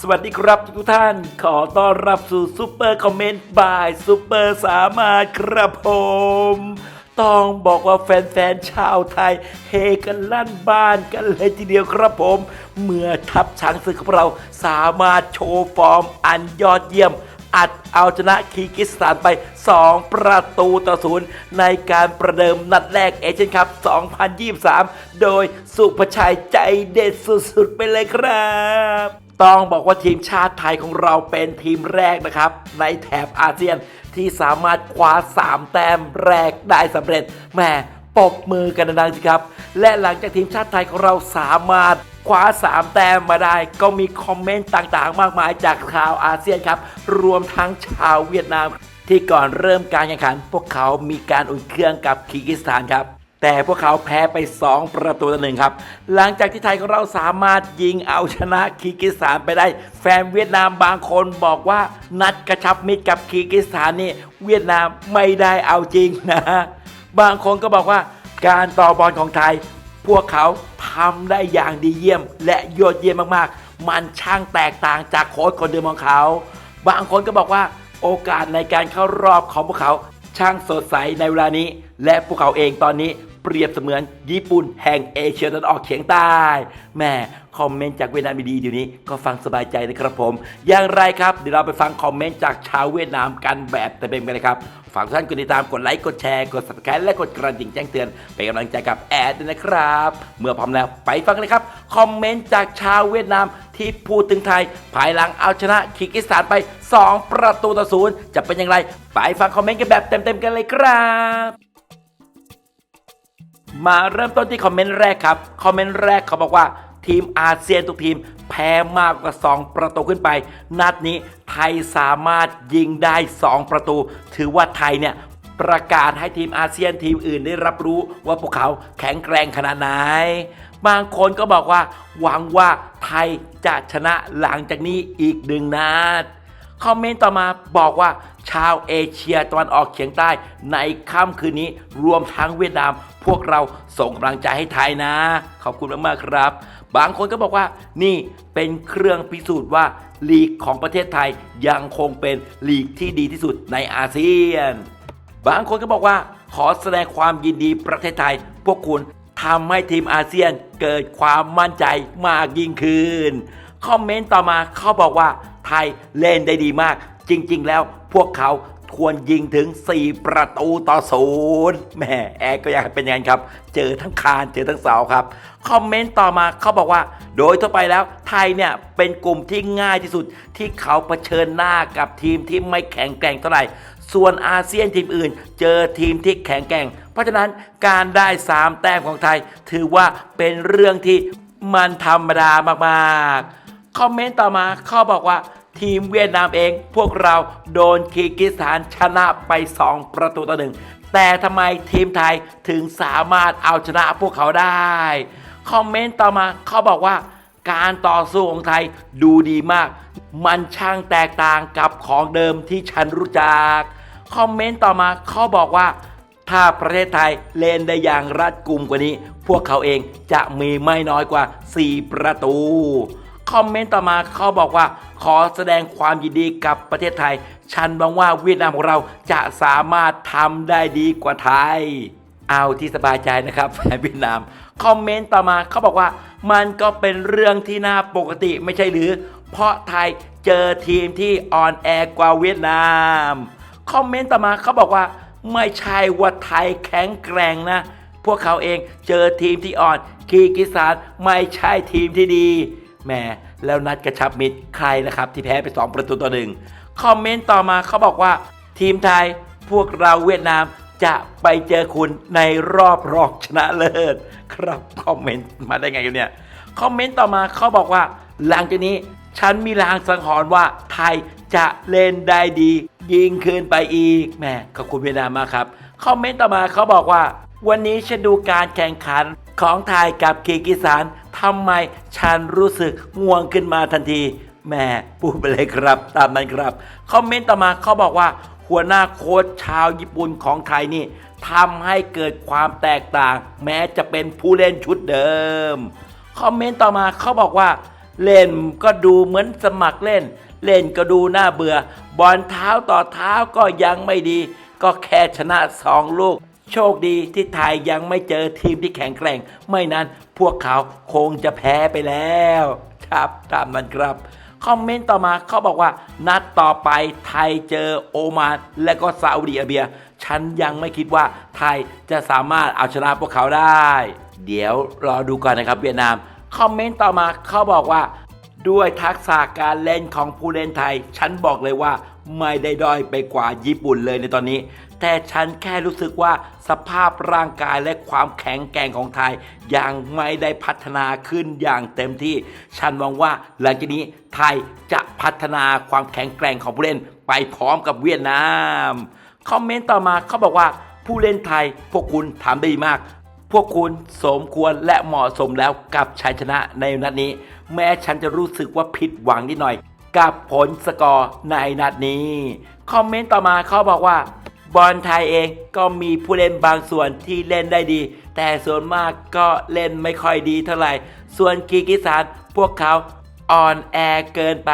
สวัสดีครับทุกท่าน ขอต้อนรับสู่ซูเปอร์คอมเมนต์บายซูเปอร์สามารถครับผม ต้องบอกว่าแฟนๆชาวไทย เฮกันลั่นบ้านกันเลยทีเดียวครับผม เมื่อทัพช้างศึกของเราสามารถโชว์ฟอร์มอันยอดเยี่ยมอัดเอาชนะคีร์กิสถานไป 2 ประตูต่อศูนย์ในการประเดิมนัดแรกเอเชียนคัพ 2023 โดยสุภชัยใจเด็ดสุดๆ ไปเลยครับ ต้องบอกว่าทีมชาติไทยของเราเป็นทีมแรกนะครับ ในแถบอาเซียนที่สามารถคว้า 3 แต้มแรกได้สำเร็จแหมปบมือกันดังๆสิครับ และหลังจากทีมชาติไทยของเราสามารถคว้า 3 แต้มมาได้ ก็มีคอมเมนต์ต่างๆ มากมายจากชาวอาเซียนครับ รวมทั้งชาวเวียดนาม ที่ก่อนเริ่มการแข่งขัน พวกเขามีการอุ่นเครื่องกับคีร์กิสถานครับ แต่พวกเขาแพ้ไป 2 ประตูต่อหนึ่งครับ หลังจากที่ไทยของเราสามารถยิงเอาชนะคีกิสถานไปได้ แฟนเวียดนามบางคนบอกว่านัดกระชับมิตรกับคีกิสถานนี่เวียดนามไม่ได้เอาจริงนะ บางคนก็บอกว่าการต่อบอลของไทย พวกเขาทำได้อย่างดีเยี่ยม และยอดเยี่ยมมากๆ มันช่างแตกต่างจากโค้ชคนเดิมของเขา บางคนก็บอกว่าโอกาสในการเข้ารอบของพวกเขาช่างสดใสในเวลานี้ และพวกเขาเองตอนนี้เปรียบเสมือนญี่ปุ่นแห่งเอเชียตะวันออกเฉียงใต้แม่คอมเมนต์จากเวียดนามดีๆเดี๋ยวนี้ก็ฟังสบายใจนะครับผม อย่างไรครับ เดี๋ยวเราไปฟังคอมเมนต์จากชาวเวียดนามกันแบบเต็มๆกันเลยครับฝากท่านกดติดตามกดไลค์กดแชร์กด subscribe และกดกระดิ่งแจ้งเตือนเป็นกำลังใจกับแอดด้วยนะครับ เมื่อพร้อมแล้วไปฟังเลยครับ คอมเมนต์จากชาวเวียดนามที่พูดถึงไทย ภายหลังเอาชนะคีร์กิสถานไป 2 ประตูต่อศูนย์จะเป็นอย่างไร ไปฟังคอมเมนต์กันแบบเต็มๆกันเลยครับ มาเริ่มต้นที่คอมเมนต์แรกครับ คอมเมนต์แรกเขาบอกว่าทีมอาเซียนทุกทีม แพ้มากกว่า 2 ประตูขึ้นไป นัดนี้ไทยสามารถยิงได้ 2 ประตู ถือว่าไทยเนี่ยประกาศให้ทีมอาเซียนทีมอื่นได้รับรู้ว่าพวกเขาแข็งแกร่งขนาดไหน บางคนก็บอกว่า หวังว่าไทยจะชนะหลังจากนี้อีกหนึ่งนัดคอมเมนต์ต่อมาบอกว่า ชาวเอเชียตะวันออกเฉียงใต้ในค่ำคืนนี้รวมทั้งเวียดนาม พวกเราส่งกำลังใจให้ไทยนะ ขอบคุณมากๆครับ บางคนก็บอกว่านี่เป็นเครื่องพิสูจน์ว่าลีกของประเทศไทยยังคงเป็นลีกที่ดีที่สุดในอาเซียน บางคนก็บอกว่าขอแสดงความยินดีประเทศไทย พวกคุณทำให้ทีมอาเซียนเกิดความมั่นใจมากยิ่งขึ้น คอมเมนต์ต่อมาเขาบอกว่าไทยเล่นได้ดีมาก จริง ๆ แล้วพวกเขาควรยิงถึง 4 ประตูต่อศูนย์แหม่แอร์ก็อยากเป็นอย่างนั้นครับ เจอทั้งคานเจอทั้งเสาครับ คอมเมนต์ต่อมาเขาบอกว่า โดยทั่วไปแล้วไทยเนี่ย เป็นกลุ่มที่ง่ายที่สุด ที่เขาเผชิญหน้ากับทีมที่ไม่แข็งแกร่งเท่าไหร่ ส่วนอาเซียนทีมอื่น เจอทีมที่แข็งแกร่ง เพราะฉะนั้นการได้ 3 แต้มของไทย ถือว่าเป็นเรื่องที่มันธรรมดามากๆคอมเมนต์ต่อมาเขาบอกว่า ทีมเวียดนามเอง พวกเราโดนคีร์กิสถานชนะไป 2 ประตูต่อหนึ่งแต่ทำไมทีมไทยถึงสามารถเอาชนะพวกเขาได้ คอมเมนต์ต่อมาเขาบอกว่า การต่อสู้ของไทยดูดีมาก มันช่างแตกต่างกับของเดิมที่ฉันรู้จัก คอมเมนต์ต่อมาเขาบอกว่า ถ้าประเทศไทยเล่นได้อย่างรัดกุมกว่านี้ พวกเขาเองจะมีไม่น้อยกว่า 4 ประตู คอมเมนต์ต่อมาเขาบอกว่า ขอแสดงความยินดีกับประเทศไทย ฉันหวังว่าเวียดนามของเราจะสามารถทำได้ดีกว่าไทย เอาที่สบายใจนะครับแฟนเวียดนาม คอมเมนต์ต่อมาเขาบอกว่า มันก็เป็นเรื่องที่น่าปกติไม่ใช่หรือ เพราะไทยเจอทีมที่อ่อนแอกว่าเวียดนาม คอมเมนต์ต่อมาเขาบอกว่า ไม่ใช่ว่าไทยแข็งแกร่งนะ พวกเขาเองเจอทีมที่อ่อนคีกิสถานไม่ใช่ทีมที่ดี แหมแล้วนัดกระชับมิตรใครนะครับ ที่แพ้ไป 2 ประตูต่อหนึ่งคอมเมนต์ต่อมาเขาบอกว่า ทีมไทยพวกเราเวียดนามจะไปเจอคุณในรอบรองชนะเลิศ ครับคอมเมนต์มาได้ไงกันเนี่ยคอมเมนต์ต่อมาเขาบอกว่า หลังจากนี้ ฉันมีลางสังหรณ์ว่าไทยจะเล่นได้ดี ยิงขึ้นไปอีกแหมขอบคุณเวียดนามมากครับคอมเมนต์ต่อมาเขาบอกว่า วันนี้ฉันดูการแข่งขัน ของไทยกับคีกิสานทำไมฉันรู้สึกง่วงขึ้นมาทันทีแม่พูดไปเลยครับ ตามนั้นครับ คอมเมนต์ต่อมาเขาบอกว่า หัวหน้าโค้ชชาวญี่ปุ่นของไทยนี่ทำให้เกิดความแตกต่าง แม้จะเป็นผู้เล่นชุดเดิม คอมเมนต์ต่อมาเขาบอกว่า เล่นก็ดูเหมือนสมัครเล่น เล่นก็ดูน่าเบื่อ บอลเท้าต่อเท้าก็ยังไม่ดี ก็แค่ชนะสองลูก โชคดีที่ไทยยังไม่เจอทีมที่แข็งแกร่ง ไม่นั้นพวกเขาคงจะแพ้ไปแล้ว ครับตามนั้นครับคอมเมนต์ต่อมาเขาบอกว่า นัดต่อไปไทยเจอโอมานและก็ซาอุดิอาระเบีย ฉันยังไม่คิดว่าไทยจะสามารถเอาชนะพวกเขาได้ เดี๋ยวรอดูก่อนนะครับเวียดนามคอมเมนต์ต่อมาเขาบอกว่า ด้วยทักษะการเล่นของผู้เล่นไทย ฉันบอกเลยว่า ไม่ได้ด้อยไปกว่าญี่ปุ่นเลยในตอนนี้ แต่ฉันแค่รู้สึกว่าสภาพร่างกายและความแข็งแกร่งของไทย ยังไม่ได้พัฒนาขึ้นอย่างเต็มที่ ฉันหวังว่าหลังจากนี้ไทยจะพัฒนาความแข็งแกร่งของผู้เล่นไปพร้อมกับเวียดนาม คอมเมนต์ต่อมาเขาบอกว่าผู้เล่นไทยพวกคุณทำได้ดีมากพวกคุณสมควรและเหมาะสมแล้วกับชัยชนะในนัดนี้ แม้ฉันจะรู้สึกว่าผิดหวังนิดหน่อย กับผลสกอร์ในนัดนี้ คอมเมนต์ต่อมาเขาบอกว่า บอลไทยเองก็มีผู้เล่นบางส่วนที่เล่นได้ดี แต่ส่วนมากก็เล่นไม่ค่อยดีเท่าไหร่ ส่วนกีกิสานพวกเขาอ่อนแอเกินไป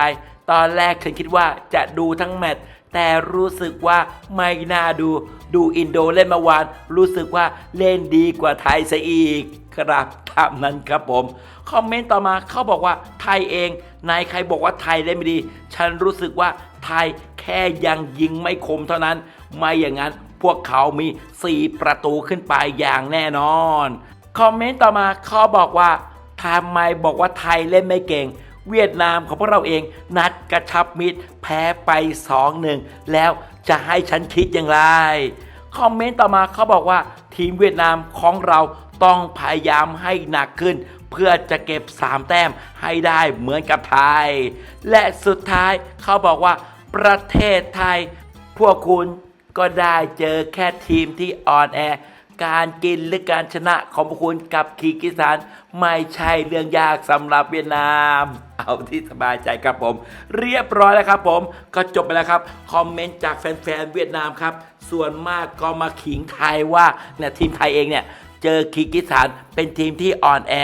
ตอนแรกฉันคิดว่าจะดูทั้งแมตช์แต่รู้สึกว่าไม่น่าดู ดูอินโดเล่นเมื่อวาน รู้สึกว่าเล่นดีกว่าไทยซะอีก ครับตามนั้นครับผม คอมเมนต์ต่อมาเขาบอกว่าไทยเองนายใครบอกว่าไทยเล่นไม่ดี ฉันรู้สึกว่าไทยแค่ยังยิงไม่คมเท่านั้น ไม่อย่างนั้นพวกเขามี 4 ประตูขึ้นไปอย่างแน่นอน คอมเมนต์ต่อมาเขาบอกว่าทำไมบอกว่าไทยเล่นไม่เก่ง เวียดนามของพวกเราเองนัดกระชับมิตรแพ้ไป 2-1 แล้วจะให้ฉันคิดอย่างไรคอมเมนต์ต่อมาเขาบอกว่าทีมเวียดนามของเรา ต้องพยายามให้หนักขึ้น เพื่อจะเก็บ 3 แต้มให้ได้เหมือนกับไทย และสุดท้ายเขาบอกว่าประเทศไทย พวกคุณก็ได้เจอแค่ทีมที่อ่อนแอ การกินหรือการชนะของพวกคุณกับคีร์กิสถานไม่ใช่เรื่องยากสำหรับเวียดนาม เอาที่สบายใจครับผม เรียบร้อยแล้วครับผม ก็จบไปแล้วครับ คอมเมนต์จากแฟนๆเวียดนามครับ ส่วนมากก็มาขิงไทยว่าเนี่ยทีมไทยเองเนี่ย เจอคีกิสถานเป็นทีมที่อ่อนแอ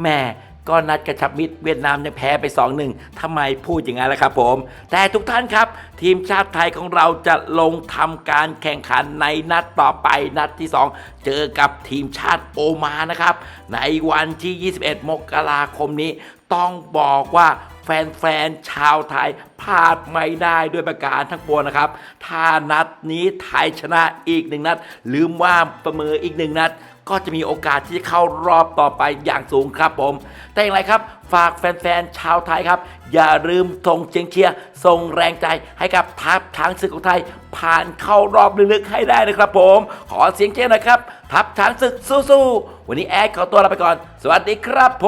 แหม่ก็นัดกระชับมิตรเวียดนามเนี่ยแพ้ไป 2-1ทำไมพูดอย่างนั้นล่ะครับผม แต่ทุกท่านครับ ทีมชาติไทยของเราจะลงทำการแข่งขันในนัดต่อไปนัดที่ 2 เจอกับทีมชาติโอมานนะครับ ในวันที่ 21 มกราคมนี้ ต้องบอกว่าแฟนๆ ชาวไทยพลาดไม่ได้ด้วยประการทั้งปวงนะครับ ถ้านัดนี้ไทยชนะอีกหนึ่งนัด ลืมว่าประเมออีกหนึ่งนัด ก็จะมีโอกาสที่เข้ารอบต่อไปอย่างสูงครับผม แต่อย่างไรครับ ฝากแฟนๆ ชาวไทยครับ อย่าลืมส่งเชียงเชียร์ส่งแรงใจให้กับทัพช้างศึกของไทย ผ่านเข้ารอบลึกๆให้ได้นะครับผม ขอเสียงเชียร์นะครับ ทัพช้างศึกสู้ๆ วันนี้แอดขอตัวลาไปก่อน สวัสดีครับผ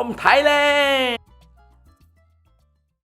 ม ไทยแลนด์